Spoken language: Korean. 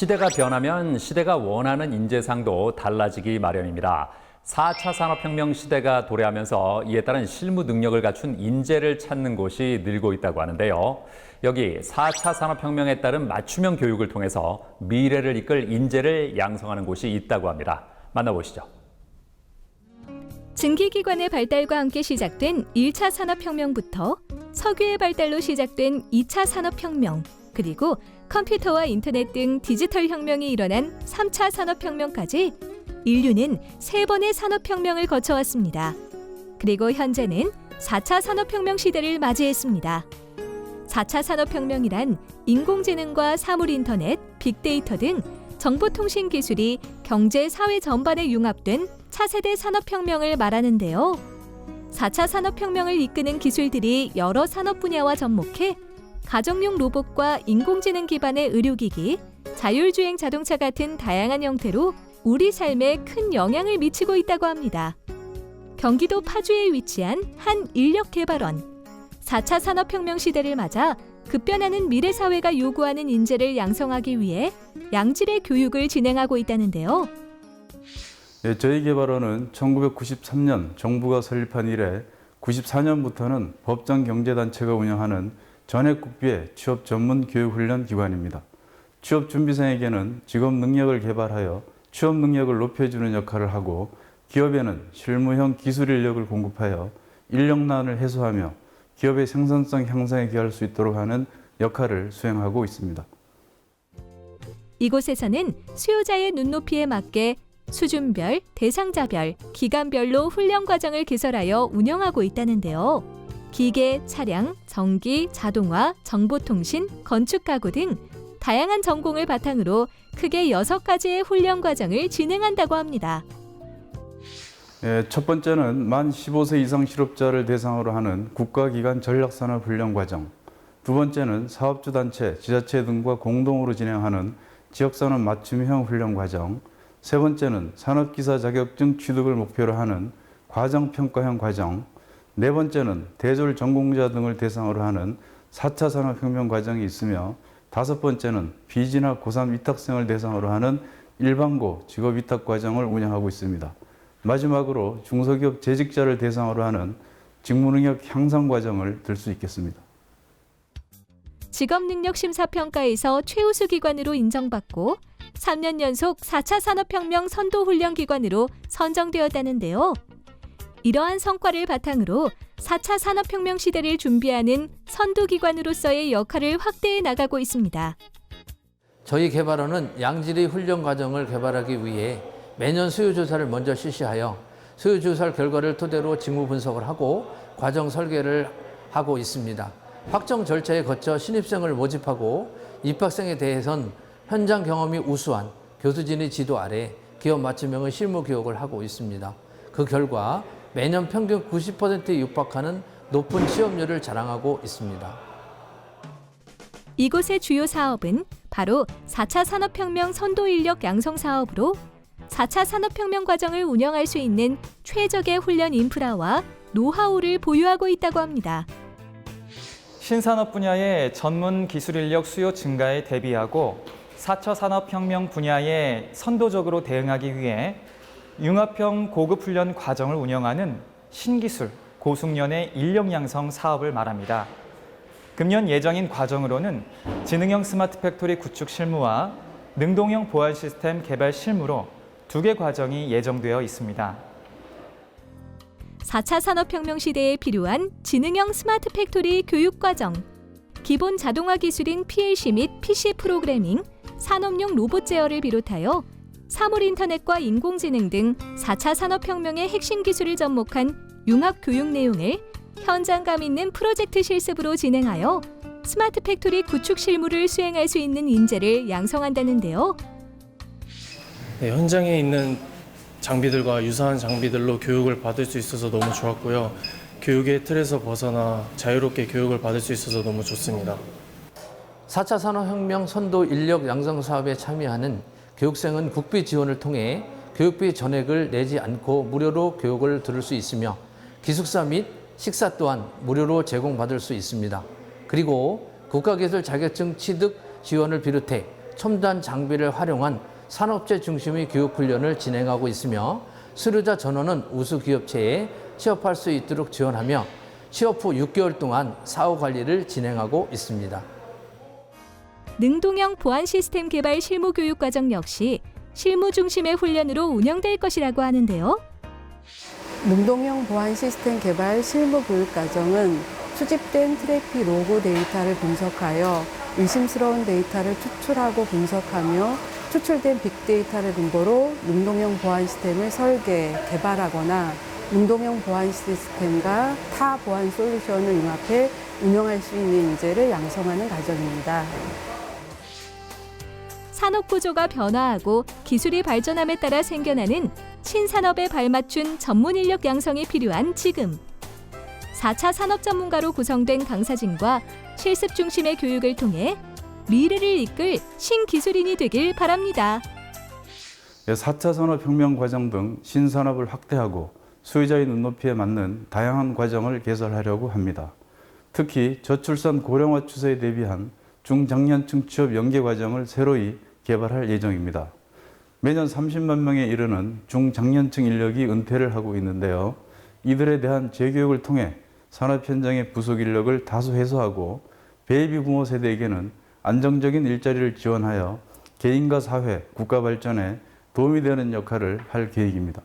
시대가 변하면 시대가 원하는 인재상도 달라지기 마련입니다. 4차 산업혁명 시대가 도래하면서 이에 따른 실무 능력을 갖춘 인재를 찾는 곳이 늘고 있다고 하는데요. 여기 4차 산업혁명에 따른 맞춤형 교육을 통해서 미래를 이끌 인재를 양성하는 곳이 있다고 합니다. 만나보시죠. 증기기관의 발달과 함께 시작된 1차 산업혁명부터 석유의 발달로 시작된 2차 산업혁명, 그리고 컴퓨터와 인터넷 등 디지털 혁명이 일어난 3차 산업혁명까지 인류는 세 번의 산업혁명을 거쳐왔습니다. 그리고 현재는 4차 산업혁명 시대를 맞이했습니다. 4차 산업혁명이란 인공지능과 사물인터넷, 빅데이터 등 정보통신 기술이 경제, 사회 전반에 융합된 차세대 산업혁명을 말하는데요. 4차 산업혁명을 이끄는 기술들이 여러 산업 분야와 접목해 가정용 로봇과 인공지능 기반의 의료기기, 자율주행 자동차 같은 다양한 형태로 우리 삶에 큰 영향을 미치고 있다고 합니다. 경기도 파주에 위치한 한 인력개발원. 4차 산업혁명 시대를 맞아 급변하는 미래 사회가 요구하는 인재를 양성하기 위해 양질의 교육을 진행하고 있다는데요. 예, 저희 개발원은 1993년 정부가 설립한 이래 94년부터는 법정 경제단체가 운영하는 전액국비의 취업 전문 교육 훈련 기관입니다. 취업 준비생에게는 직업 능력을 개발하여 취업 능력을 높여주는 역할을 하고 기업에는 실무형 기술 인력을 공급하여 인력난을 해소하며 기업의 생산성 향상에 기여할 수 있도록 하는 역할을 수행하고 있습니다. 이곳에서는 수요자의 눈높이에 맞게 수준별, 대상자별, 기간별로 훈련 과정을 개설하여 운영하고 있다는데요. 기계, 차량, 전기, 자동화, 정보통신, 건축가구 등 다양한 전공을 바탕으로 크게 여섯 가지의 훈련 과정을 진행한다고 합니다. 예, 첫 번째는 만 15세 이상 실업자를 대상으로 하는 국가기관 전략산업 훈련 과정. 두 번째는 사업주 단체, 지자체 등과 공동으로 진행하는 지역산업 맞춤형 훈련 과정. 세 번째는 산업기사 자격증 취득을 목표로 하는 과정평가형 과정. 네 번째는 대졸 전공자 등을 대상으로 하는 4차 산업혁명 과정이 있으며 다섯 번째는 비진학 고3 위탁생을 대상으로 하는 일반고 직업 위탁 과정을 운영하고 있습니다. 마지막으로 중소기업 재직자를 대상으로 하는 직무능력 향상 과정을 들 수 있겠습니다. 직업능력심사평가에서 최우수 기관으로 인정받고 3년 연속 4차 산업혁명 선도훈련 기관으로 선정되었다는데요. 이러한 성과를 바탕으로 4차 산업혁명 시대를 준비하는 선도기관으로서의 역할을 확대해 나가고 있습니다. 저희 개발원은 양질의 훈련 과정을 개발하기 위해 매년 수요 조사를 먼저 실시하여 수요 조사 결과를 토대로 직무 분석을 하고 과정 설계를 하고 있습니다. 확정 절차에 거쳐 신입생을 모집하고 입학생에 대해선 현장 경험이 우수한 교수진의 지도 아래 기업 맞춤형의 실무 교육을 하고 있습니다. 그 결과 매년 평균 90%에 육박하는 높은 취업률을 자랑하고 있습니다. 이곳의 주요 사업은 바로 4차 산업혁명 선도 인력 양성 사업으로 4차 산업혁명 과정을 운영할 수 있는 최적의 훈련 인프라와 노하우를 보유하고 있다고 합니다. 신산업 분야의 전문 기술 인력 수요 증가에 대비하고 4차 산업혁명 분야에 선도적으로 대응하기 위해 융합형 고급 훈련 과정을 운영하는 신기술 고숙련의 인력 양성 사업을 말합니다. 금년 예정인 과정으로는 지능형 스마트 팩토리 구축 실무와 능동형 보안 시스템 개발 실무로 두 개 과정이 예정되어 있습니다. 4차 산업혁명 시대에 필요한 지능형 스마트 팩토리 교육 과정, 기본 자동화 기술인 PLC 및 PC 프로그래밍, 산업용 로봇 제어를 비롯하여 사물 인터넷과 인공지능 등 4차 산업혁명의 핵심 기술을 접목한 융합 교육 내용을 현장감 있는 프로젝트 실습으로 진행하여 스마트 팩토리 구축 실무를 수행할 수 있는 인재를 양성한다는데요. 네, 현장에 있는 장비들과 유사한 장비들로 교육을 받을 수 있어서 너무 좋았고요. 교육의 틀에서 벗어나 자유롭게 교육을 받을 수 있어서 너무 좋습니다. 4차 산업혁명 선도 인력 양성 사업에 참여하는 교육생은 국비 지원을 통해 교육비 전액을 내지 않고 무료로 교육을 들을 수 있으며 기숙사 및 식사 또한 무료로 제공받을 수 있습니다. 그리고 국가기술 자격증 취득 지원을 비롯해 첨단 장비를 활용한 산업재 중심의 교육 훈련을 진행하고 있으며 수료자 전원은 우수 기업체에 취업할 수 있도록 지원하며 취업 후 6개월 동안 사후 관리를 진행하고 있습니다. 능동형 보안 시스템 개발 실무 교육 과정 역시 실무 중심의 훈련으로 운영될 것이라고 하는데요. 능동형 보안 시스템 개발 실무 교육 과정은 수집된 트래픽 로고 데이터를 분석하여 의심스러운 데이터를 추출하고 분석하며 추출된 빅데이터를 근거로 능동형 보안 시스템을 설계, 개발하거나 능동형 보안 시스템과 타 보안 솔루션을 융합해 운영할 수 있는 인재를 양성하는 과정입니다. 산업 구조가 변화하고 기술이 발전함에 따라 생겨나는 신산업에 발맞춘 전문 인력 양성이 필요한 지금. 4차 산업 전문가로 구성된 강사진과 실습 중심의 교육을 통해 미래를 이끌 신기술인이 되길 바랍니다. 4차 산업혁명 과정 등 신산업을 확대하고 수요자의 눈높이에 맞는 다양한 과정을 개설하려고 합니다. 특히 저출산 고령화 추세에 대비한 중장년층 취업 연계 과정을 새로이 개발할 예정입니다. 매년 30만 명에 이르는 중장년층 인력이 은퇴를 하고 있는데요. 이들에 대한 재교육을 통해 산업 현장의 부속 인력을 다수 해소하고 베이비 부모 세대에게는 안정적인 일자리를 지원하여 개인과 사회, 국가 발전에 도움이 되는 역할을 할 계획입니다.